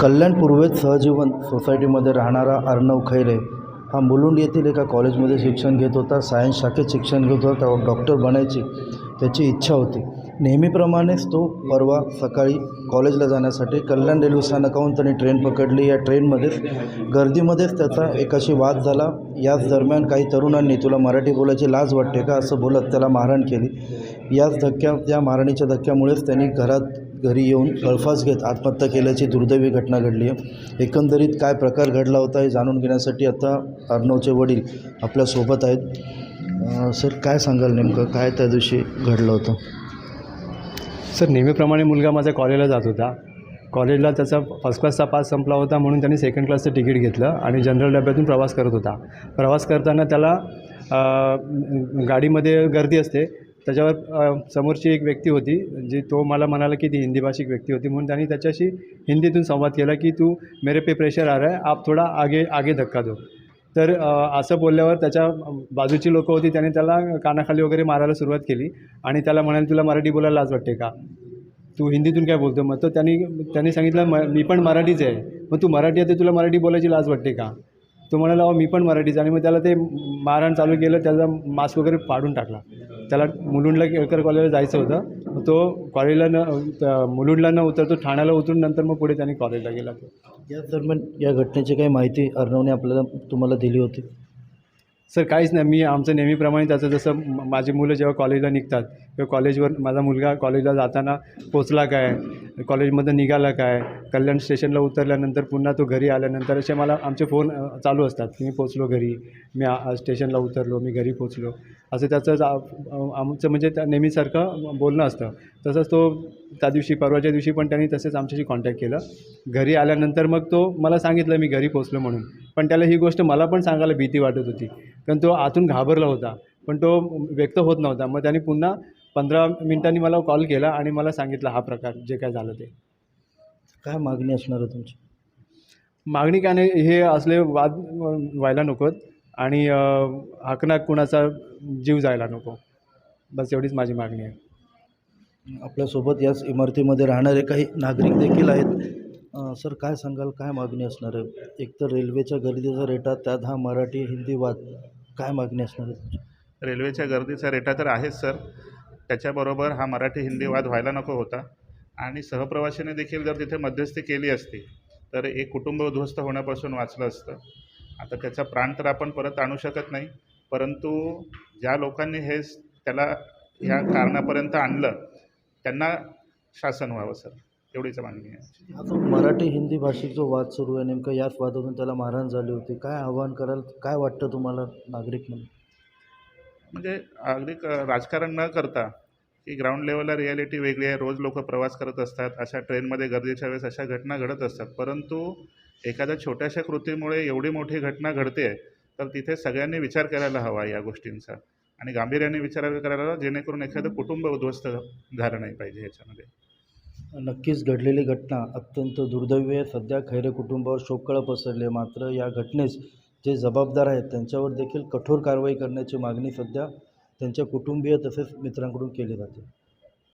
कल्याण पूर्वेत सहजीवन सोसायटीमध्ये राहणारा अर्णव खैरे हा मुलुंड येथील एका कॉलेजमध्ये शिक्षण घेत होता. सायन्स शाखेत शिक्षण घेत होता. त्यावर डॉक्टर बनायची त्याची इच्छा होती. नेहमीप्रमाणेच तो परवा सकाळी कॉलेजला जाण्यासाठी कल्याण रेल्वे स्थानकाहून त्याने ट्रेन पकडली. या ट्रेनमध्येच गर्दीमध्येच त्याचा एकाशी वाद झाला. याच दरम्यान काही तरुणांनी तुला मराठी बोलायची लाज वाटते का? असं बोलत त्याला मारहाण केली. याच धक्क्या या मारहाणीच्या धक्क्यामुळेच त्यांनी घरात घरी येऊन गळफास घेत आत्महत्या केल्याची दुर्दैवी घटना घडली आहे. एकंदरीत काय प्रकार घडला होता हे जाणून घेण्यासाठी आता अर्णवचे वडील आपल्यासोबत आहेत. सर काय सांगाल नेमकं? काय त्या दिवशी घडलं होतं? सर नेहमीप्रमाणे मुलगा माझ्या कॉलेजला जात होता. कॉलेजला त्याचा फर्स्ट क्लासचा पास संपला होता म्हणून त्यांनी सेकंड क्लासचं तिकीट घेतलं आणि जनरल डब्यातून प्रवास करत होता. प्रवास करताना त्याला गाडीमध्ये गर्दी असते. त्याच्यावर समोरची एक व्यक्ती होती जी तो मला म्हणाला की ती हिंदी भाषिक व्यक्ती होती म्हणून त्यांनी त्याच्याशी हिंदीतून संवाद केला की तू मेरे पे प्रेशर आ रहा है आप थोडा आगे आगे धक्का दो. तर असं बोलल्यावर त्याच्या बाजूची लोकं होती त्याने त्याला कानाखाली वगैरे मारायला सुरुवात केली आणि त्याला म्हणाले तुला मराठी बोलायला लाज वाटते का? तू हिंदीतून काय बोलतो? मग तर त्यांनी त्यांनी सांगितलं म मी पण मराठीच आहे. मग तू मराठी आहे तर तुला मराठी बोलायची लाज वाटते का? तो म्हणाला अहो मी पण मराठीच आणि मग त्याला ते मारहाण चालू केलं त्याचा मास्क वगैरे फाडून टाकला. त्याला मुलुंडला केळकर कॉलेजला जायचं होतं. तो कॉलेजला न मुलुंडला न उतरतो ठाण्याला उतरून नंतर मग पुढे त्यांनी कॉलेजला गेला या दरम्यान या घटनेची काही माहिती अर्णवने आपल्याला तुम्हाला दिली होती? सर काहीच नाही. मी आमचं नेहमीप्रमाणे त्याचं जसं माझी मुलं जेव्हा कॉलेजला निघतात किंवा कॉलेजवर माझा मुलगा कॉलेजला जाताना पोचला काय? कॉलेजमधून निघाला काय? कल्याण स्टेशनला उतरल्यानंतर पुन्हा तो घरी आल्यानंतर असे मला आमचे फोन चालू असतात की मी पोचलो घरी. मी स्टेशनला उतरलो मी घरी पोचलो असं त्याचं आमचं म्हणजे त्या नेहमीसारखं बोलणं असतं. तसंच तो त्या दिवशी परवाच्या दिवशी पण त्यांनी तसेच आमच्याशी कॉन्टॅक्ट केलं. घरी आल्यानंतर मग तो मला सांगितलं मी घरी पोचलो म्हणून. पण त्याला ही गोष्ट मला पण सांगायला भीती वाटत होती. कारण तो आतून घाबरला होता. पण तो व्यक्त होत नव्हता. मग त्याने पुन्हा पंधरा मिनिटांनी मला कॉल केला आणि मला सांगितलं हा प्रकार जे काय झालं ते. काय मागणी असणार आहे तुमची? मागणी काय नाही हे असले वाद व्हायला नकोत आणि हाकनाक कुणाचा जीव जायला नको. बस एवढीच माझी मागणी आहे. आपल्यासोबत याच इमारतीमध्ये राहणारे काही नागरिक देखील आहेत. सर काय सांगाल? काय मागणी असणार आहे? एकतर रेल्वेच्या गर्दीचा रेटा त्यात हा मराठी हिंदी वाद काय मागणी असणार आहे तुमची? रेल्वेच्या गर्दीचा रेटा तर आहेच सर. त्याच्याबरोबर हा मराठी हिंदी वाद व्हायला नको होता. आणि सहप्रवाशाने देखील जर तिथे मध्यस्थी केली असती तर एक कुटुंब उद्ध्वस्त होण्यापासून वाचलं असतं. आता त्याचा प्राण तर आपण परत आणू शकत नाही परंतु ज्या लोकांनी हे स- त्याला ह्या कारणापर्यंत आणलं त्यांना शासन व्हावं सर. एवढीच मागणी आहे. मराठी हिंदी भाषिक जो वाद सुरू आहे नेमका याच वादातून त्याला मारहाण झाली होती. काय आव्हान कराल काय वाटतं तुम्हाला नागरिक म्हणून म्हणजे अगदी राजकारण न करता की ग्राउंड लेवलला रिॲलिटी वेगळी आहे. रोज लोक प्रवास करत असतात अशा ट्रेनमध्ये गर्दीच्या वेळेस अशा घटना घडत असतात. परंतु एखाद्या छोट्याशा कृतीमुळे एवढी मोठी घटना घडते तर तिथे सगळ्यांनी विचार करायला हवा या गोष्टींचा. आणि गांभीर्याने विचार करायला हवा जेणेकरून एखादं कुटुंब उद्ध्वस्त झालं नाही पाहिजे ह्याच्यामध्ये नक्कीच घडलेली घटना अत्यंत दुर्दैवी आहे. सध्या खैरे कुटुंबावर शोककळा पसरली आहे. मात्र या घटनेस जे जबाबदार आहेत त्यांच्यावर देखील कठोर कारवाई करण्याची मागणी सध्या त्यांच्या कुटुंबीय तसेच मित्रांकडून केली जाते.